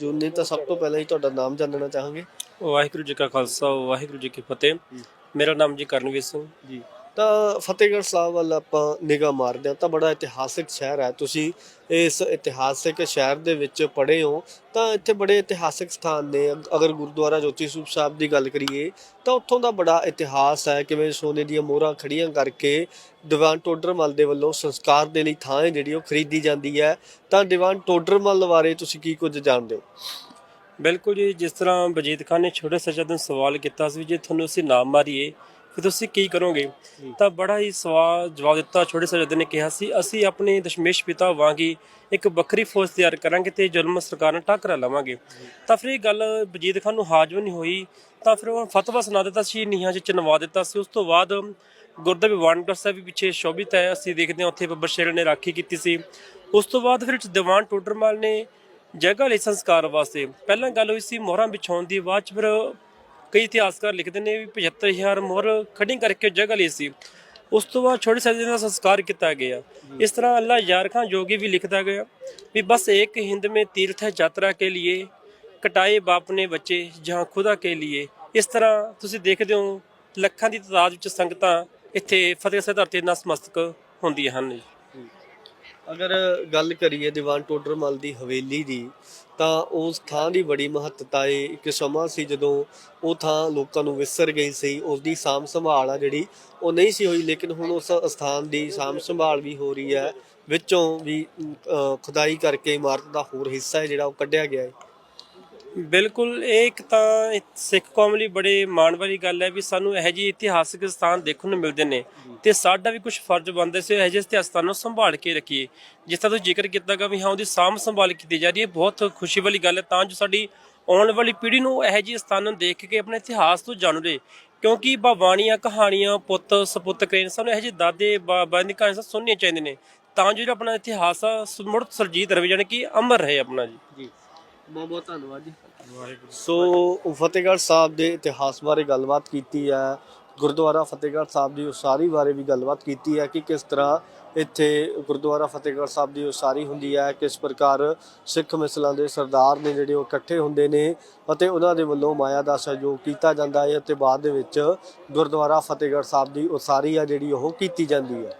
ਜੁਨੇ ਤਾਂ ਸਭ ਤੋਂ ਪਹਿਲਾਂ ਹੀ ਤੁਹਾਡਾ ਨਾਮ ਜਾਣਨਾ ਚਾਹਾਂਗੇ। ਵਾਹਿਗੁਰੂ ਜੀ ਕਾ ਖਾਲਸਾ ਵਾਹਿਗੁਰੂ ਜੀ ਕੀ ਫਤਿਹ। ਮੇਰਾ ਨਾਮ ਜੀ ਕਰਨਵੀਰ ਸਿੰਘ। ਜੀ। ਤਾਂ ਫਤਿਹਗੜ੍ਹ ਸਾਹਿਬ ਵੱਲ ਆਪਾਂ ਨਿਗਾਹ ਮਾਰਦੇ ਹਾਂ, ਤਾਂ ਬੜਾ ਇਤਿਹਾਸਿਕ ਸ਼ਹਿਰ ਹੈ। ਤੁਸੀਂ ਇਸ ਇਤਿਹਾਸਿਕ ਸ਼ਹਿਰ ਦੇ ਵਿੱਚ ਪੜ੍ਹੇ ਹੋ, ਤਾਂ ਇੱਥੇ ਬੜੇ ਇਤਿਹਾਸਿਕ ਸਥਾਨ ਨੇ। ਅਗਰ ਗੁਰਦੁਆਰਾ ਜੋਤੀ ਸਰੂਪ ਸਾਹਿਬ ਦੀ ਗੱਲ ਕਰੀਏ, ਤਾਂ ਉੱਥੋਂ ਦਾ ਬੜਾ ਇਤਿਹਾਸ ਹੈ, ਕਿਵੇਂ ਸੋਨੇ ਦੀਆਂ ਮੋਹਰਾਂ ਖੜੀਆਂ ਕਰਕੇ ਦੀਵਾਨ ਟੋਡਰਮਲ ਦੇ ਵੱਲੋਂ ਸੰਸਕਾਰ ਦੇ ਲਈ ਥਾਂ ਜਿਹੜੀ ਉਹ ਖਰੀਦੀ ਜਾਂਦੀ ਹੈ। ਤਾਂ ਦੀਵਾਨ ਟੋਡਰਮਲ ਬਾਰੇ ਤੁਸੀਂ ਕੀ ਕੁਝ ਜਾਣਦੇ ਹੋ? ਬਿਲਕੁਲ ਜੀ, ਜਿਸ ਤਰ੍ਹਾਂ ਬਜੀਤ ਖਾਨ ਨੇ ਛੋਟੇ ਸੱਚਾ ਨੂੰ ਸਵਾਲ ਕੀਤਾ ਸੀ ਜੇ ਤੁਹਾਨੂੰ ਅਸੀਂ ਨਾਮ ਮਾਰੀਏ ਫਿਰ ਤੁਸੀਂ ਕੀ ਕਰੋਗੇ? ਤਾਂ ਬੜਾ ਹੀ ਸਵਾਲ ਜਵਾਬ ਦਿੱਤਾ, ਛੋਟੇ ਸਾਹਿਬਜ਼ਾਦੇ ਨੇ ਕਿਹਾ ਸੀ, ਅਸੀਂ ਆਪਣੇ ਦਸ਼ਮੇਸ਼ ਪਿਤਾ ਵਾਂਗੀ ਇੱਕ ਵੱਖਰੀ ਫੌਜ ਤਿਆਰ ਕਰਾਂਗੇ ਤੇ ਜ਼ੁਲਮ ਸਰਕਾਰ ਨਾਲ ਟੱਕਰਾ ਲਵਾਂਗੇ। ਤਾਂ ਫਿਰ ਇਹ ਗੱਲ ਵਜੀਦ ਖਾਨ ਨੂੰ ਹਾਜ਼ਮ ਨਹੀਂ ਹੋਈ, ਤਾਂ ਫਿਰ ਉਹ ਫਤਵਾ ਸੁਣਾ ਦਿੱਤਾ ਸੀ, ਨੀਹਾਂ 'ਚ ਚਿਣਵਾ ਦਿੱਤਾ ਸੀ। ਉਸ ਤੋਂ ਬਾਅਦ ਗੁਰਦੁਆਰੇ ਵਾਨਗੜ ਸਾਹਿਬ ਵੀ ਪਿੱਛੇ ਸ਼ੋਭਿਤ ਹੈ, ਅਸੀਂ ਦੇਖਦੇ ਹਾਂ ਉੱਥੇ ਬੱਬਰ ਸ਼ੇਰ ਨੇ ਰਾਖੀ ਕੀਤੀ ਸੀ। ਉਸ ਤੋਂ ਬਾਅਦ ਫਿਰ ਦੀਵਾਨ ਟੋਡਰਮਾਲ ਨੇ ਜਗ੍ਹਾ ਲਈ ਸੰਸਕਾਰ ਵਾਸਤੇ, ਪਹਿਲਾਂ ਗੱਲ ਹੋਈ ਸੀ ਮੋਹਰਾਂ ਵਿਛਾਉਣ ਦੀ, ਬਾਅਦ ਚ ਫਿਰ ਕਈ ਇਤਿਹਾਸਕਾਰ ਲਿਖਦੇ ਨੇ ਵੀ 75000 ਮੋਹਰ ਖੱਡਿੰਗ ਕਰਕੇ ਜਗ੍ਹਾ ਲਈ ਸੀ। ਉਸ ਤੋਂ ਬਾਅਦ ਛੋਟੇ ਸਾਹਿਬਜ਼ਾਦੇ ਦਾ ਸੰਸਕਾਰ ਕੀਤਾ ਗਿਆ। ਇਸ ਤਰ੍ਹਾਂ ਅੱਲਾ ਯਾਰ ਖਾਂ ਜੋਗੀ ਵੀ ਲਿਖਦਾ ਗਿਆ ਵੀ ਬਸ ਇੱਕ ਹਿੰਦ ਮੇ ਤੀਰਥ ਯਾਤਰਾ ਕੇ ਲਈ ਕਟਾਏ ਬਾਪ ਨੇ ਬੱਚੇ ਜਾਂ ਖੁਦਾ ਕੇ ਲਈ ਇਸ ਤਰ੍ਹਾਂ ਤੁਸੀਂ ਦੇਖਦੇ ਹੋ ਲੱਖਾਂ ਦੀ ਤਾਦਾਦ ਵਿੱਚ ਸੰਗਤਾਂ ਇੱਥੇ ਫਤਿਹ ਸਾਹਿਬ ਧਰਤੀ ਨਸਮਸਤਕ ਹੁੰਦੀਆਂ ਹਨ ਅਗਰ ਗੱਲ ਕਰੀਏ ਦੀਵਾਨ ਟੋਡਰ ਟੋਡਰਮਲ ਦੀ ਹਵੇਲੀ ਦੀ ਤਾਂ ਉਸ ਥਾਂ ਦੀ ਬੜੀ ਮਹੱਤਤਾ ਏ। ਇੱਕ ਸਮਾਂ ਸੀ ਜਦੋਂ ਉਹ ਥਾਂ ਲੋਕਾਂ ਨੂੰ ਵਿਸਰ ਗਈ ਸੀ। ਉਸ ਦੀ ਸਾਂਭ ਸੰਭਾਲ ਆ ਜਿਹੜੀ, ਉਹ ਨਹੀਂ ਸੀ ਹੋਈ, ਲੇਕਿਨ ਹੁਣ ਉਸ ਸਥਾਨ ਦੀ ਸਾਂਭ ਸੰਭਾਲ ਵੀ ਹੋ ਰਹੀ ਹੈ। ਵਿੱਚੋਂ ਵੀ ਖੁਦਾਈ ਕਰਕੇ ਇਮਾਰਤ ਦਾ ਹੋਰ ਹਿੱਸਾ ਹੈ ਜਿਹੜਾ ਉਹ ਕੱਢਿਆ ਗਿਆ ਹੈ। ਬਿਲਕੁਲ, ਇਹ ਇੱਕ ਤਾਂ ਸਿੱਖ ਕੌਮ ਲਈ ਬੜੇ ਮਾਣ ਵਾਲੀ ਗੱਲ ਹੈ ਵੀ ਸਾਨੂੰ ਇਹੋ ਜਿਹੇ ਇਤਿਹਾਸਕ ਸਥਾਨ ਦੇਖਣ ਨੂੰ ਮਿਲਦੇ ਨੇ ਤੇ ਸਾਡਾ ਵੀ ਕੁਝ ਫਰਜ਼ ਬਣਦਾ ਸੀ ਇਹੋ ਜਿਹੇ ਇਤਿਹਾਸ ਸਥਾਨਾਂ ਨੂੰ ਸੰਭਾਲ ਕੇ ਰੱਖੀਏ। ਜਿਸ ਤਰ੍ਹਾਂ ਤੁਸੀਂ ਜ਼ਿਕਰ ਕੀਤਾਗਾ ਵੀ ਹਾਂ, ਉਹਦੀ ਸਾਂਭ ਸੰਭਾਲ ਕੀਤੀ ਜਾ ਰਹੀ ਹੈ ਬਹੁਤ ਖੁਸ਼ੀ ਵਾਲੀ ਗੱਲ ਹੈ, ਤਾਂ ਜੋ ਸਾਡੀ ਆਉਣ ਵਾਲੀ ਪੀੜ੍ਹੀ ਨੂੰ ਇਹੋ ਜਿਹੇ ਸਥਾਨਾਂ ਨੂੰ ਦੇਖ ਕੇ ਆਪਣੇ ਇਤਿਹਾਸ ਤੋਂ ਜਾਣੂ ਰਹੇ। ਕਿਉਂਕਿ ਬਾਣੀਆਂ ਕਹਾਣੀਆਂ, ਪੁੱਤ, ਸਪੁੱਤ ਕਰੇ ਸਾਨੂੰ ਇਹੋ ਜਿਹੇ ਦਾਦੇ ਬਾਬਾ ਦੀ ਕਹਾਣੀਆਂ ਸੁਣਨੀਆਂ ਚਾਹੀਦੀਆਂ ਨੇ। ਤਾਂ ਜੋ ਜਿਹੜਾ ਆਪਣਾ ਇਤਿਹਾਸ ਆ, ਮੁੜ ਸਰਜੀਤ ਰਵੇ ਜਾਣੀ ਕਿ ਅਮਰ ਰਹੇ ਆਪਣਾ ਜੀ। ਜੀ। ਬਹੁਤ ਬਹੁਤ ਧੰਨਵਾਦ ਜੀ। ਸੋ ਫਤਿਹਗੜ੍ਹ ਸਾਹਿਬ ਦੇ ਇਤਿਹਾਸ ਬਾਰੇ ਗੱਲਬਾਤ ਕੀਤੀ ਹੈ ਗੁਰਦੁਆਰਾ ਫਤਿਹਗੜ੍ਹ ਸਾਹਿਬ ਦੀ ਉਸਾਰੀ ਬਾਰੇ ਵੀ ਗੱਲਬਾਤ ਕੀਤੀ ਹੈ ਕਿ ਕਿਸ ਤਰ੍ਹਾਂ ਇੱਥੇ ਗੁਰਦੁਆਰਾ ਫਤਿਹਗੜ੍ਹ ਸਾਹਿਬ ਦੀ ਉਸਾਰੀ ਹੁੰਦੀ ਹੈ ਕਿਸ ਪ੍ਰਕਾਰ ਸਿੱਖ ਮਿਸਲਾਂ ਦੇ ਸਰਦਾਰ ਨੇ ਜਿਹੜੇ ਉਹ ਇਕੱਠੇ ਹੁੰਦੇ ਨੇ ਅਤੇ ਉਹਨਾਂ ਦੇ ਵੱਲੋਂ ਮਾਇਆ ਦਾ ਸਹਿਯੋਗ ਕੀਤਾ ਜਾਂਦਾ ਹੈ ਅਤੇ ਬਾਅਦ ਦੇ ਵਿੱਚ ਗੁਰਦੁਆਰਾ ਫਤਿਹਗੜ੍ਹ ਸਾਹਿਬ ਦੀ ਉਸਾਰੀ ਆ ਜਿਹੜੀ ਉਹ ਕੀਤੀ ਜਾਂਦੀ ਹੈ।